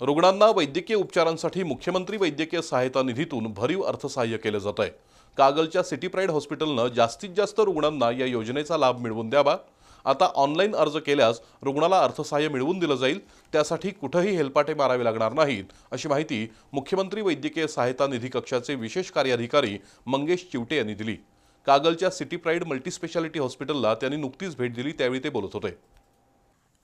रुग्णांना वैद्यकीय उपचारांसाठी मुख्यमंत्री वैद्यकीय सहायता निधीतून भरीव अर्थसहाय्य केलं जात आहे. कागलच्या सिटी प्राईड हॉस्पिटलनं जास्तीत जास्त रुग्णांना या योजनेचा लाभ मिळवून द्यावा. आता ऑनलाईन अर्ज केल्यास रुग्णाला अर्थसहाय्य मिळवून दिलं जाईल. त्यासाठी कुठंही हेलपाटे मारावे लागणार नाहीत अशी माहिती मुख्यमंत्री वैद्यकीय सहायता निधी कक्षाचे विशेष कार्याधिकारी मंगेश चिवटे यांनी दिली. कागलच्या सिटी प्राईड मल्टीस्पेशालिटी हॉस्पिटलला त्यांनी नुकतीच भेट दिली त्यावेळी ते बोलत होते.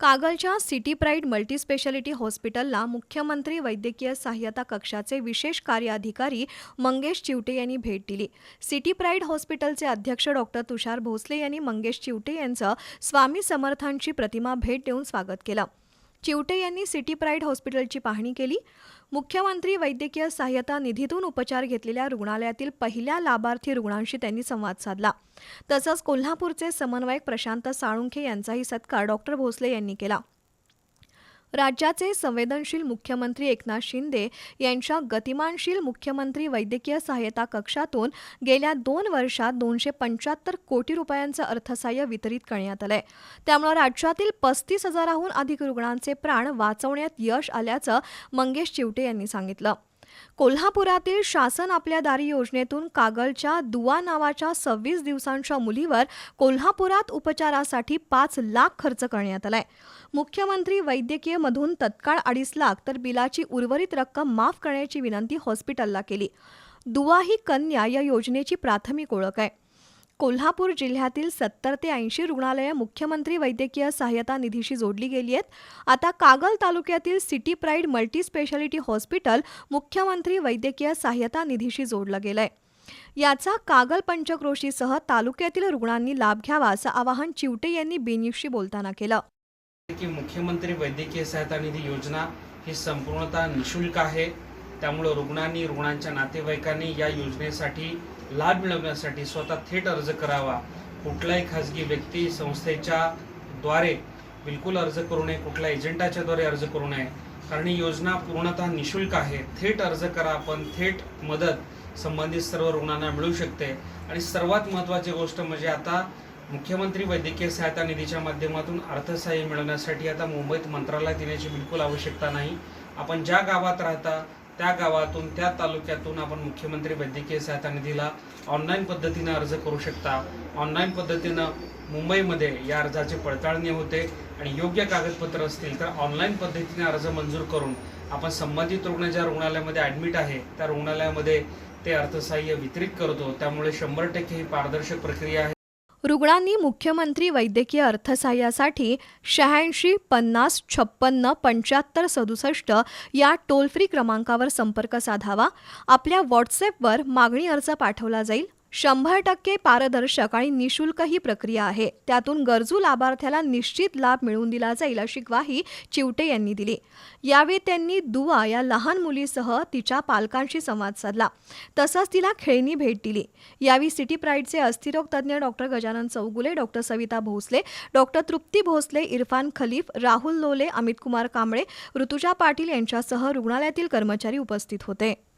कागलच्या सिटी प्राईड मल्टीस्पेशालिटी हॉस्पिटलला मुख्यमंत्री वैद्यकीय सहाय्यता कक्षाचे विशेष कार्य अधिकारी मंगेश चिवटे यांनी भेट दिली. सिटी प्राईड हॉस्पिटलचे अध्यक्ष डॉक्टर तुषार भोसले यांनी मंगेश चिवटे यांचं स्वामी समर्थांची प्रतिमा भेट देऊन स्वागत केलं. चिवटे यांनी सिटी प्राईड हॉस्पिटलची पाहणी केली. मुख्यमंत्री वैद्यकीय सहाय्यता निधीतून उपचार घेतलेल्या रुग्णालयातील पहिल्या लाभार्थी रुग्णांशी त्यांनी संवाद साधला. तसंच कोल्हापूरचे समन्वयक प्रशांत साळुंखे यांचाही सत्कार डॉक्टर भोसले यांनी केला. राज्याचे संवेदनशील मुख्यमंत्री एकनाथ शिंदे यांच्या गतिमानशील मुख्यमंत्री वैद्यकीय सहाय्यता कक्षातून गेल्या दोन वर्षात दोनशे पंच्याहत्तर कोटी रुपयांचं अर्थसहाय्य वितरित करण्यात आलंय. त्यामुळे राज्यातील पस्तीस हजाराहून अधिक रुग्णांचे प्राण वाचवण्यात यश आल्याचं मंगेश चिवटे यांनी सांगितलं. कोल्हापुरातील शासन आपल्या दारी योजनेतून कागलच्या दुवा नावाच्या सव्वीस दिवसांच्या मुलीवर कोल्हापुरात उपचारासाठी पाच लाख खर्च करण्यात आलाय. मुख्यमंत्री वैद्यकीय मधून तत्काळ अडीच लाख तर बिलाची उर्वरित रक्कम माफ करण्याची विनंती हॉस्पिटलला केली. दुवा ही कन्या या योजनेची प्राथमिक ओळख आहे. कोल्हापूर जिल्ह्यातील सत्तर ते ऐंशी रुग्णालयं मुख्यमंत्री वैद्यकीय सहाय्यता निधीशी जोडली गेली आहेत. आता कागल तालुक्यातील सिटी प्राईड मल्टीस्पेशालिटी हॉस्पिटल मुख्यमंत्री वैद्यकीय सहाय्यता निधीशी जोडलं गेलंय. याचा कागल पंचक्रोशीसह तालुक्यातील रुग्णांनी लाभ घ्यावा असं आवाहन चिवटे यांनी बेनिफशी बोलताना केलं. की मुख्यमंत्री वैद्यकीय सहायता निधी योजना ही संपूर्णतः निशुल्क आहे. त्यामुळं रुग्णांनी रुग्णांच्या नातेवाईकांनी या योजनेसाठी लाभ मिळवण्यासाठी स्वतः थेट अर्ज करावा. कुठलाही खाजगी व्यक्ती संस्थेच्या द्वारे बिलकुल अर्ज करू नये कुठल्या एजंटाच्या द्वारे अर्ज करू नये. कारण ही योजना पूर्णतः निशुल्क आहे. थेट अर्ज करा पण थेट मदत संबंधित सर्व रुग्णांना मिळू शकते. आणि सर्वात महत्त्वाची गोष्ट म्हणजे आता मुख्यमंत्री वैद्यकीय सहायता निधीच्या माध्यमातून अर्थसहाय्य मिळवण्यासाठी आता मुंबईत मंत्रालयात येण्याची बिलकुल आवश्यकता नाही. आपण ज्या गावात राहता त्या गावातून त्या तालुक्यातून आपण मुख्यमंत्री वैद्यकीय सहायता निधीला ऑनलाईन पद्धतीनं अर्ज करू शकता. ऑनलाईन पद्धतीनं मुंबईमध्ये या अर्जाची पडताळणी होते आणि योग्य कागदपत्र असतील तर ऑनलाईन पद्धतीने अर्ज मंजूर करून आपण संबंधित रुग्ण ज्या रुग्णालयामध्ये ॲडमिट आहे त्या रुग्णालयामध्ये ते अर्थसहाय्य वितरित करतो. त्यामुळे शंभर टक्के ही पारदर्शक प्रक्रिया आहे. रुग्णांनी मुख्यमंत्री वैद्यकीय अर्थसहाय्यासाठी शहाऐंशी पन्नास छप्पन्न पंच्याहत्तर सदुसष्ट या टोल फ्री क्रमांकावर संपर्क साधावा. आपल्या व्हॉट्सॲपवर मागणी अर्ज पाठवला जाईल. शंभर टक्के पारदर्शक आणि निशुल्क ही प्रक्रिया आहे. त्यातून गरजू लाभार्थ्याला निश्चित लाभ मिळवून दिला जाईल अशी ग्वाही चिवटे यांनी दिली. यावेळी त्यांनी दुवा या लहान मुलीसह तिच्या पालकांशी संवाद साधला. तसंच तिला खेळणी भेट दिली. यावेळी सिटी प्राईडचे अस्थिरोग तज्ज्ञ doctor Gajanan Chougule doctor Savita Bhosale doctor Trupti Bhosale Irfan Khalif Rahul Lole Amit Kumar Kamble Rutuja Patil यांच्यासह रुग्णालयातील कर्मचारी उपस्थित होते.